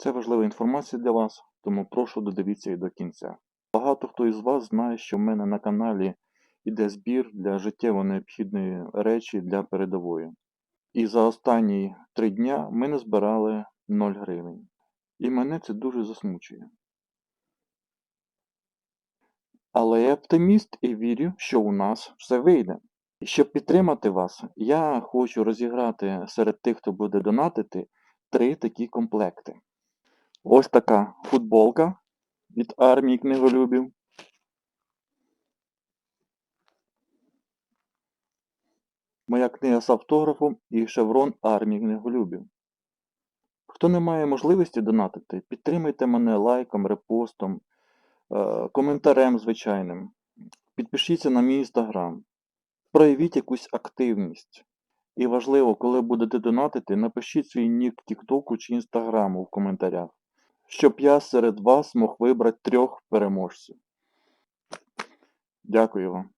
Це важлива інформація для вас, тому прошу додивіться і до кінця. Багато хто із вас знає, що в мене на каналі йде збір для життєво необхідної речі для передової. І за останні три дня ми не збирали 0 гривень. І мене це дуже засмучує. Але я оптиміст і вірю, що у нас все вийде. І щоб підтримати вас, я хочу розіграти серед тих, хто буде донатити, три такі комплекти. Ось така футболка від армії книголюбів. Моя книга з автографом і шеврон армії книголюбів. Хто не має можливості донатити, підтримайте мене лайком, репостом, е, коментарем звичайним. Підпишіться на мій інстаграм. Проявіть якусь активність. І важливо, коли будете донатити, напишіть свій нік Тіктоку чи Інстаграму в коментарях, щоб я серед вас мог вибрати трьох переможців. Дякую вам.